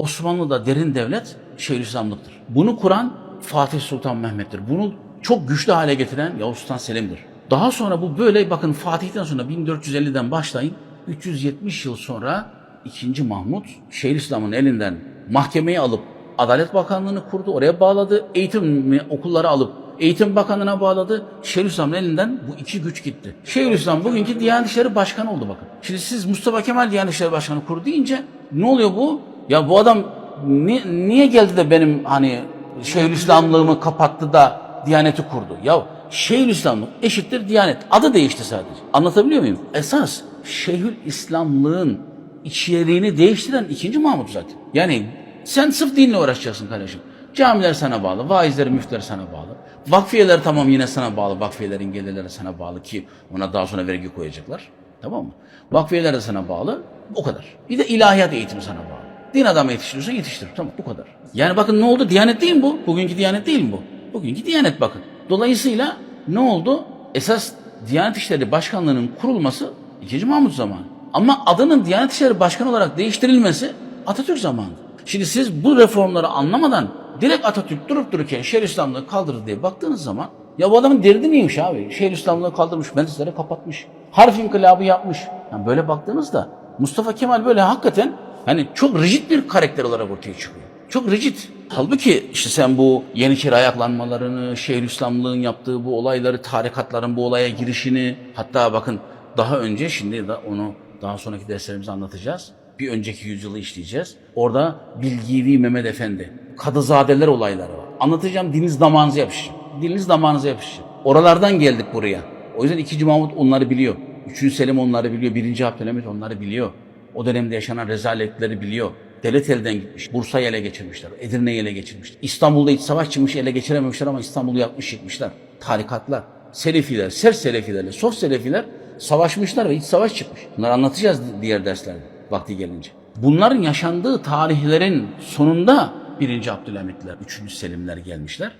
Osmanlı'da derin devlet Şeyhülislamlıktır. Bunu kuran Fatih Sultan Mehmet'tir. Bunu çok güçlü hale getiren Yavuz Sultan Selim'dir. Daha sonra bu böyle bakın Fatih'ten sonra 1450'den başlayın 370 yıl sonra 2. Mahmut Şeyhülislam'ın elinden mahkemeyi alıp Adalet Bakanlığı'nı kurdu. Oraya bağladı. Eğitim okulları alıp Eğitim Bakanlığı'na bağladı. Şeyhülislam'ın elinden bu iki güç gitti. Şeyhülislam bugünkü Diyanet İşleri Başkanı oldu bakın. Şimdi siz Mustafa Kemal Diyanet İşleri Başkanı kurdu deyince ne oluyor bu? Ya bu adam ni- niye geldi de benim hani Şeyhülislamlığımı kapattı da Diyaneti kurdu? Ya Şeyhülislamlık eşittir Diyanet. Adı değişti sadece. Anlatabiliyor muyum? Esas Şeyhülislamlığın içeriğini değiştiren ikinci Mahmut zaten. Yani sen sırf dinle uğraşacaksın kardeşim. Camiler sana bağlı, vaizler, müftüler sana bağlı. Vakfiyeler tamam yine sana bağlı, vakfiyelerin gelirleri sana bağlı ki ona daha sonra vergi koyacaklar. Tamam mı? Vakfiyeler de sana bağlı, o kadar. Bir de ilahiyat eğitimi sana bağlı. Din adamı yetiştiriyorsa yetiştir. Tamam bu kadar. Yani bakın ne oldu? Diyanet değil mi bu? Bugünkü Diyanet değil mi bu? Bugünkü Diyanet bakın. Dolayısıyla ne oldu? Esas Diyanet İşleri Başkanlığı'nın kurulması 2. Mahmut zamanı. Ama adının Diyanet İşleri Başkanı olarak değiştirilmesi Atatürk zamanı. Şimdi siz bu reformları anlamadan direkt Atatürk durup dururken Şeyhülislamlığı kaldırdı diye baktığınız zaman ya bu adamın derdi neymiş abi? Şeyhülislamlığı kaldırmış, meclisleri kapatmış. Harf inkılabı yapmış. Yani böyle baktığınızda Mustafa Kemal böyle hakikaten hani çok rigid bir karakter olarak ortaya çıkıyor. Çok rigid. Halbuki işte sen bu Yeniçeri ayaklanmalarını, Şeyhülislamlığın yaptığı bu olayları, tarikatların bu olaya girişini, hatta bakın daha önce şimdi de onu daha sonraki derslerimizde anlatacağız. Bir önceki yüzyılı işleyeceğiz. Orada Bilgivi Mehmet Efendi, Kadızadeler olayları var. Anlatacağım diliniz damağınıza yapışacak. Diliniz damağınıza yapışacak. Oralardan geldik buraya. O yüzden 2. Mahmut onları biliyor. 3. Selim onları biliyor. 1. Abdülhamit onları biliyor. O dönemde yaşanan rezaletleri biliyor. Devlet elden gitmiş. Bursa'yı ele geçirmişler. Edirne'yi ele geçirmişler. İstanbul'da iç savaş çıkmış ele geçirememişler ama İstanbul'u yapmış yıkmışlar. Tarikatlar, Selefiler, Ser Selefilerle, Sof Selefiler savaşmışlar ve iç savaş çıkmış. Bunları anlatacağız diğer derslerde vakti gelince. Bunların yaşandığı tarihlerin sonunda 1. Abdülhamitler, 3. Selimler gelmişler.